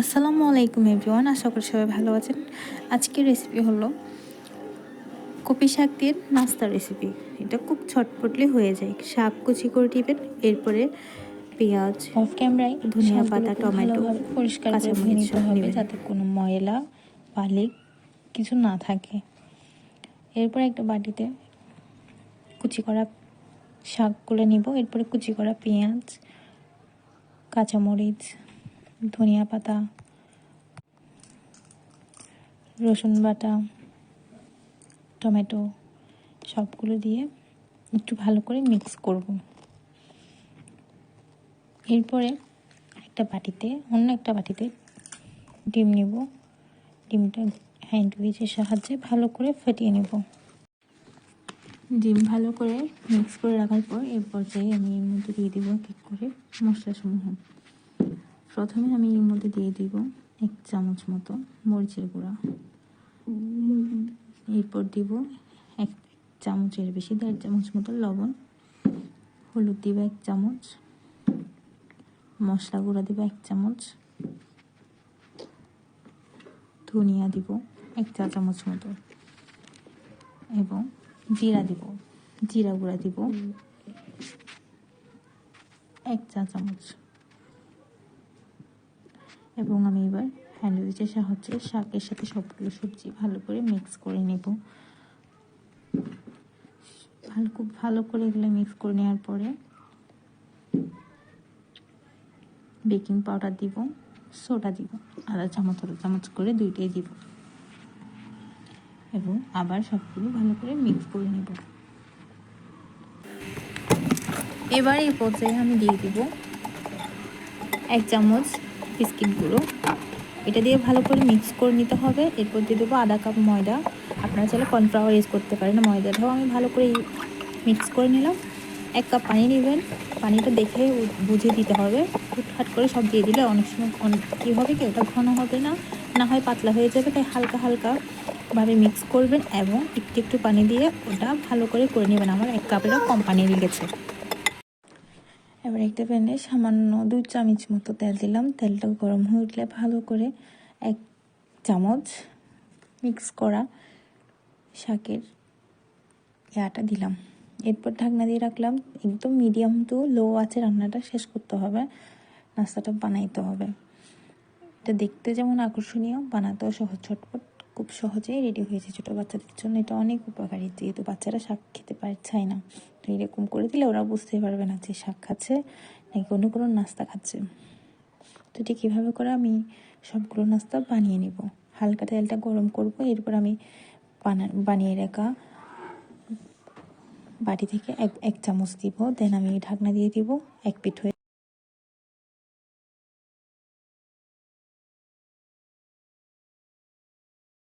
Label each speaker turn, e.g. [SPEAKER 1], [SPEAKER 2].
[SPEAKER 1] আসসালামু আলাইকুম এভরিওয়ান আশা করি সবাই ভালো আছেন। আজকের রেসিপি হলো কপি শাক দিয়ে নাস্তা রেসিপি এটা খুব ছটপটলি হয়ে যায়। শাক কুচি করে দিবেন এরপরে পেঁয়াজ
[SPEAKER 2] অফ ক্যামেরায়
[SPEAKER 1] ধনিয়া পাতা, টমেটো,
[SPEAKER 2] পরিষ্কার
[SPEAKER 1] কাঁচামরিচ
[SPEAKER 2] হবে যাতে কোনো ময়লা বালি কিছু না থাকে। এরপর একটা বাটিতে কুচি করা শাকগুলো নিব। এরপরে কুচি করা পেঁয়াজ কাঁচামরিচ ধনিয়া পাতা, রসুন বাটা, টমেটো সবগুলো দিয়ে একটু ভালো করে মিক্স করব। এরপরে একটা বাটিতে, অন্য একটা বাটিতে ডিম নেব। ডিমটা হ্যান্ড উইচের সাহায্যে ভালো করে ফেটিয়ে নেব। ডিম ভালো করে মিক্স করে রাখার পর এর পর্যায়ে আমি এর মধ্যে দিয়ে দেবো কেক করে মশলাসমূহ। প্রথমে আমি এর মধ্যে দিয়ে দিব এক চামচ মতো মরিচের গুঁড়া। এরপর দিব এক চামচের বেশি দেড় চামচ মতো লবণ। হলুদ দিব এক চামচ। মশলা গুঁড়া দিব এক চামচ। ধনিয়া দিব এক চা চামচ মতো। এবং জিরা দিব জিরা গুঁড়া দিব এক চা চামচ। এবং আমি এবার হ্যান্ডউইচের সাহায্যে শাকের সাথে সবগুলো সবজি ভালো করে মিক্স করে নেব। ভালো, খুব ভালো করে এগুলো মিক্স করে নেওয়ার পরে বেকিং পাউডার দিব সোডা দিব, আধা চামচ আধা চামচ করে দুইটাই দিব। এবং আবার সবগুলো ভালো করে মিক্স করে নেব।
[SPEAKER 1] এবার এই পর্যায়ে আমি দিয়ে দিব এক চামচ বিস্কিট গুঁড়ো এটা দিয়ে ভালো করে মিক্স করে নিতে হবে। এরপর দিয়ে দেবো আধা কাপ ময়দা। আপনারা চাইলে কর্নফ্লাওয়ার ইউজ করতে পারেন। ময়দাটাও আমি ভালো করে মিক্স করে নিলাম। এক কাপ পানি নেবেন। পানিটা দেখে বুঝে দিতে হবে। হুটহাট করে সব দিয়ে দিলে অনেক সময়, অনেক কী হবে কি? ওটা ঘন হবে না। না হয় পাতলা হয়ে যাবে, তাই হালকা হালকা ভাবে মিক্স করবেন এবং একটু একটু পানি দিয়ে ওটা ভালো করে করে নেবেন। আমার এক কাপেরও কম পানি লেগেছে।
[SPEAKER 2] এবার একটা প্যানে সামান্য দুই চামচ মতো তেল দিলাম। তেলটা গরম হয়ে উঠলে ভালো করে এক চামচ মিক্স করা শাকের ইয়াটা দিলাম। এরপর ঢাকনা দিয়ে রাখলাম। একদম মিডিয়াম টু লো আছে রান্নাটা শেষ করতে হবে। নাস্তাটা বানাইতে হবে। এটা দেখতে যেমন আকর্ষণীয়, বানাতেও সহজ ছটপট খুব সহজেই রেডি হয়েছে ছোটো বাচ্চাদের জন্য। এটা অনেক উপকারী, যেহেতু বাচ্চারা শাক খেতে পারে চায় না। তো এরকম করে দিলে ওরা বুঝতে পারবে না যে শাক খাচ্ছে নাকি অন্য কোনো নাস্তা খাচ্ছে। তো ঠিক কীভাবে করে আমি সবগুলো নাস্তা বানিয়ে নিব। হালকা তেলটা গরম করব, এরপর আমি বানা, বানিয়ে রাখা বাটি থেকে এক এক চামচ দিব। দেন আমি ঢাকনা দিয়ে দিব, এক পিঠ হয়ে